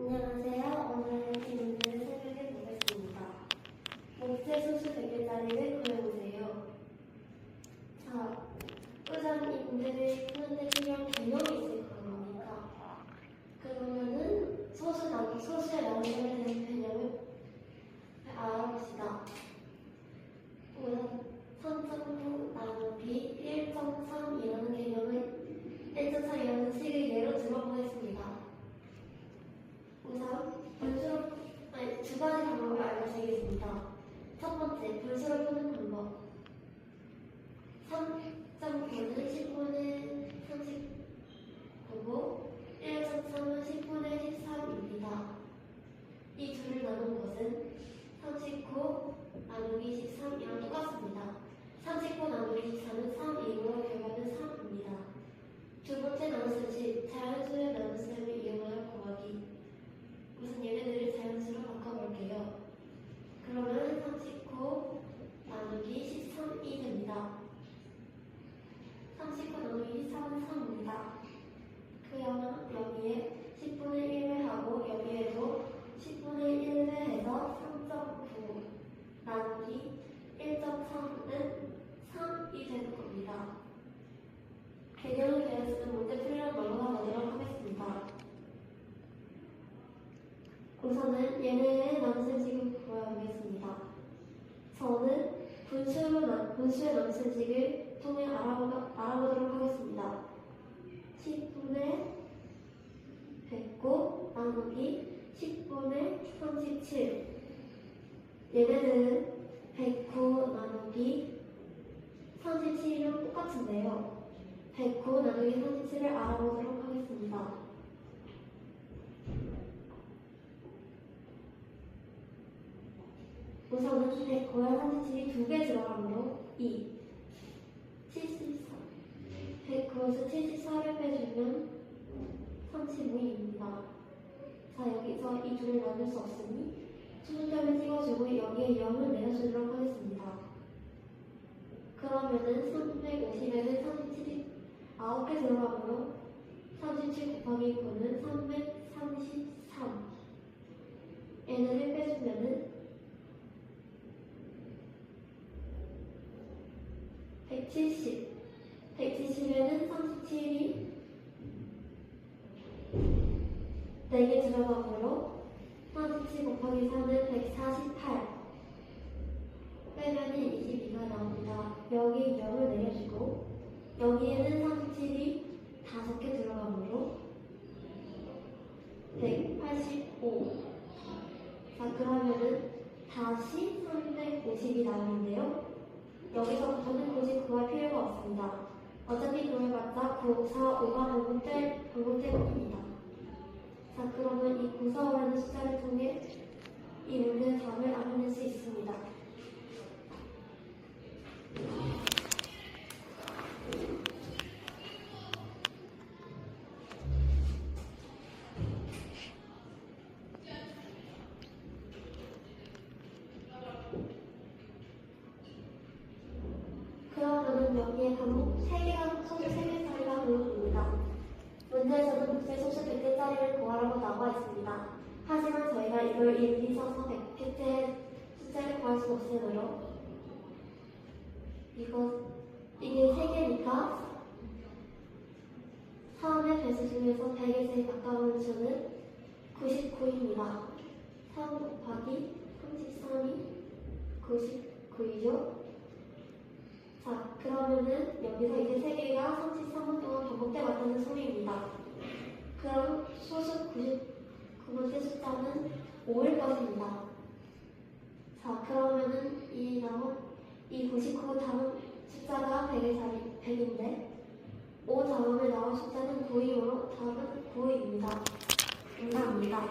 안녕하세요. 오늘 이 문제를 설명해 보겠습니다. 목재 소수 100개짜리를 그려보세요. 자, 우선 이 문제를 푸는데 필요한 개념이 있을 겁니다. 그러면은 소수 나 소수의 나누기에 대한 개념을 알아봅시다. 우선 3.9 나누기 1.3이라는 개념을 1.3이라는 식을 예로 들어보겠습니다. 우선 분수로 아니 두 가지 방법을 알려 드리겠습니다. 첫 번째 분수를 푸는 방법. 3.9는 10분의 39고 1.3은 10분의 13입니다. 이 둘을 나눈 것은 39 나누기 13이랑 똑같습니다. 39 나누기 24는 3이므로 결과는 3입니다. 두 번째 나눗셈식 자연수의 나눗셈을 이용하여 구하기. 우선 얘네들을 자연수로 바꿔볼게요. 그러면 39 나누기 13이 됩니다. 39 나누기 13은 3입니다. 그러면 여기에 10분의 1을 하고 여기에도 10분의 1을 해서 3.9 나누기 1.3은 3이 되는 겁니다. 개념을 배웠으면 문제 풀이랑 넘어가 보도록 하겠습니다. 우선은 얘네의 남순식을 구해보겠습니다. 저는 분수로 나, 분수의 남순식을 통해 알아보, 알아보도록 하겠습니다. 10분의 109 나누기 10분의 37 얘네들은 109 나누기 37이랑 똑같은데요. 109 나누기 37을 알아보도록 하겠습니다. 우선은 109에 37이 두 개 들어가므로 2 74 109에서 74를 빼주면 35입니다. 자 여기서 이 둘을 나눌 수 없으니 수준점을 찍어주고 여기에 0을 내려주도록 하겠습니다. 그러면은 350에는 37이 9개 들어가므로 37 곱하기 9는 333 얘네를 빼주면은 170 170에는 37이 4개 들어가므로 37 곱하기 4는 148 빼면은 22가 나옵니다. 여기 0을 내려주고 여기에는 37이 5개 들어가므로 185 자 그러면은 다시 350이 나오는데요. 여기서부터는 굳이 구할 필요가 없습니다. 어차피 구해봤자 9, 4, 5가 반복될, 반복될 뿐입니다. 자, 그러면 이 9, 4, 5라는 숫자를 통해 이 문제의 답을 알아낼 수 있습니다. 없으므로 이거 이게 3개니까 3의 배수 중에서 100에 제일 가까운 수는 99입니다. 3 곱하기 33이 99이죠. 자, 그러면은 여기서 이제 세 개가 33분 동안 반복돼 왔다는 소리입니다. 그럼 소수 99번째 숫자는 5일 것입니다. 자, 그러면은 이 나온 이99 다음 숫자가 100의 자리 100인데 5 다음에 나온 숫자는 9이므로 답은 9입니다. 감사합니다.